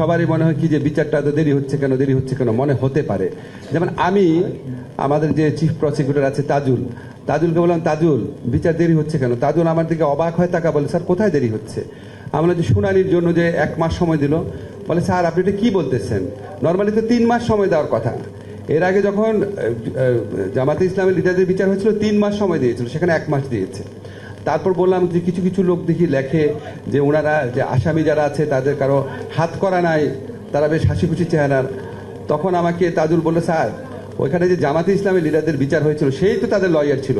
সবারই মনে হয় কি যে বিচারটা এত দেরি হচ্ছে কেন, দেরি হচ্ছে কেন? মনে হতে পারে। যেমন আমি, আমাদের যে চিফ প্রসিকিউটর আছে তাজুল, তাজুলকে বললাম, তাজুল, বিচার দেরি হচ্ছে কেন? তাজুল আমার দিকে অবাক হয় তাকা বলে, স্যার, কোথায় দেরি হচ্ছে? আমরা যে শুনানির জন্য যে এক মাস সময় দিল, বলে, স্যার, আপনি এটা কী বলতেছেন? নর্মালি তো তিন মাস সময় দেওয়ার কথা। এর আগে যখন জামাতে ইসলামের লিডারদের বিচার হয়েছিল, তিন মাস সময় দিয়েছিল, সেখানে এক মাস দিয়েছে। তারপর বললাম যে কিছু কিছু লোক দেখি লেখে যে ওনারা, যে আসামি যারা আছে তাদের কারও হাত করা নাই, তারা বেশ হাসি খুশি চেহারার। তখন আমাকে তাজুল বলল, স্যার, ওইখানে যে জামাতে ইসলামের লিডারদের বিচার হয়েছিল, সেই তো তাদের লয়ার ছিল।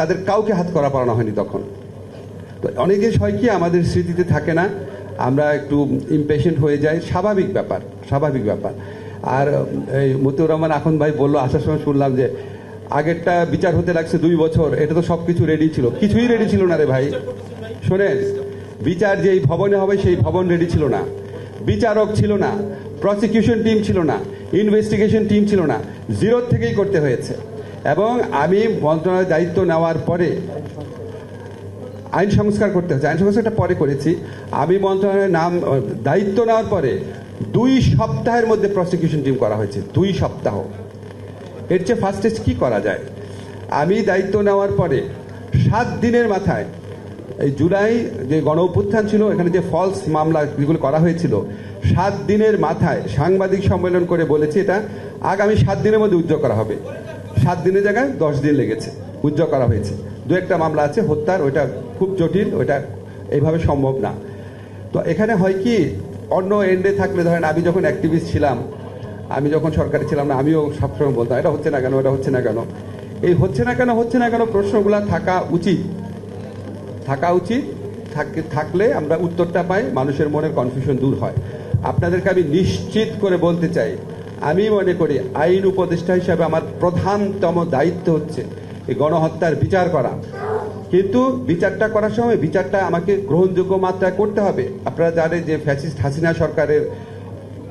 তাদের কাউকে হাত করা পড়ানো হয়নি তখন। তো অনেকে হয় কি আমাদের স্মৃতিতে থাকে না, আমরা একটু ইমপেশেন্ট হয়ে যাই। স্বাভাবিক ব্যাপার স্বাভাবিক ব্যাপার। আর এই মতিউর রহমান এখন ভাই বলল, আসার সময় শুনলাম যে আগেরটা বিচার হতে লাগছে দুই বছর, এটা তো সব কিছু রেডি ছিল। কিছুই রেডি ছিল না রে ভাই। শোনেন, বিচার যেই ভবনে হবে, সেই ভবন রেডি ছিল না। বিচারক ছিল না প্রসিকিউশন টিম ছিল না ইনভেস্টিগেশন টিম ছিল না। জিরো থেকেই করতে হয়েছে। এবং আমি মন্ত্রণালয়ের দায়িত্ব নেওয়ার পরে আইন সংস্কার করতে হচ্ছে আইন সংস্কারটা পরে করেছি। আমি মন্ত্রণালয়ের নাম, দায়িত্ব নেওয়ার পরে দুই সপ্তাহের মধ্যে প্রসিকিউশন টিম করা হয়েছে। দুই সপ্তাহ। এর চেয়ে ফার্স্টেস্ট কি করা যায়? আমি দায়িত্ব নেওয়ার পরে সাত দিনের মাথায়, এই জুলাই যে গণ অভ্যুত্থান ছিল, এখানে যে ফলস মামলা যেগুলো করা হয়েছিল, সাত দিনের মাথায় সাংবাদিক সম্মেলন করে বলেছি এটা, আগামী সাত দিনের মধ্যে উজ্জ্বল করা হবে। সাত দিনের জায়গায় দশ দিন লেগেছে, উজ্জ্বল করা হয়েছে। দু একটা মামলা আছে, হত্যার, ওইটা খুব জটিল, ওইটা এইভাবে সম্ভব না। তো এখানে হয় কি, অন্য এন্ডে থাকলে, ধরেন আমি যখন অ্যাক্টিভিস্ট ছিলাম আমি যখন সরকারে ছিলাম না, আমিও সবসময় বলতাম, এটা হচ্ছে না কেন, এটা হচ্ছে না কেন? এই হচ্ছে না কেন, হচ্ছে না কেন প্রশ্নগুলো থাকা উচিত। থাকা উচিত, থাক- থাকলে আমরা উত্তরটা পাই, মানুষের মনের কনফিউশন দূর হয়। আপনাদেরকে আমি নিশ্চিত করে বলতে চাই, আমি মনে করি আইন উপদেষ্টা হিসাবে আমার প্রধানতম দায়িত্ব হচ্ছে এই গণহত্যার বিচার করা। কিন্তু বিচারটা করার সময় বিচারটা আমাকে গ্রহণযোগ্য মাত্রায় করতে হবে। আপনারা জানেন যে ফ্যাসিস্ট হাসিনা সরকারের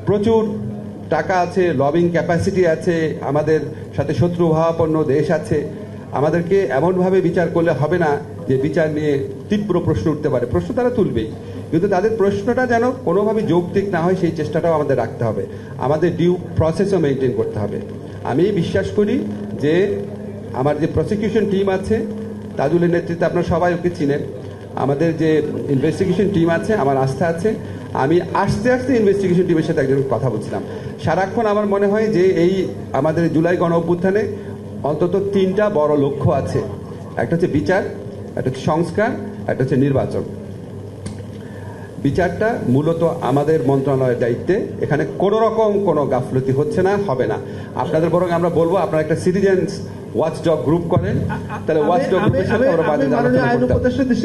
প্রচুর টাকা আছে লবিং ক্যাপাসিটি আছে, আমাদের সাথে শত্রুভাবাপন্ন দেশ আছে। আমাদেরকে এমনভাবে বিচার করলে হবে না যে বিচার নিয়ে তীব্র প্রশ্ন উঠতে পারে। প্রশ্ন তারা তুলবেই। কিন্তু তাদের প্রশ্নটা যেন কোনোভাবে যৌক্তিক না হয়, সেই চেষ্টাটাও আমাদের রাখতে হবে। আমাদের ডিউ প্রসেসও মেনটেন করতে হবে। আমি বিশ্বাস করি যে আমার যে প্রসিকিউশন টিম আছে, তাজুলের নেতৃত্বে আপনারা সবাই ওকে চিনেন। আমাদের যে ইনভেস্টিগেশন টিম আছে, আমার আস্থা আছে আমি আস্তে আস্তে ইনভেস্টিগেশন টিমের সাথে একজন কথা বলছিলাম। সারাক্ষণ আমার মনে হয় যে এই আমাদের জুলাই গণ অভ্যুত্থানে অন্তত তিনটা বড় লক্ষ্য আছে। একটা হচ্ছে বিচার একটা হচ্ছে সংস্কার একটা হচ্ছে নির্বাচন। বিচারটা মূলত আমাদের মন্ত্রণালয়ের দায়িত্বে। এখানে কোনো রকম কোনো গাফলতি হচ্ছে না হবে না। আপনাদের বরং আমরা বলব আপনারা একটা সিটিজেন্স ওয়াচ ডগ গ্রুপ করেন তাহলে ওয়াচ ডগ গ্রুপের সাথে আমরা আলোচনা করতে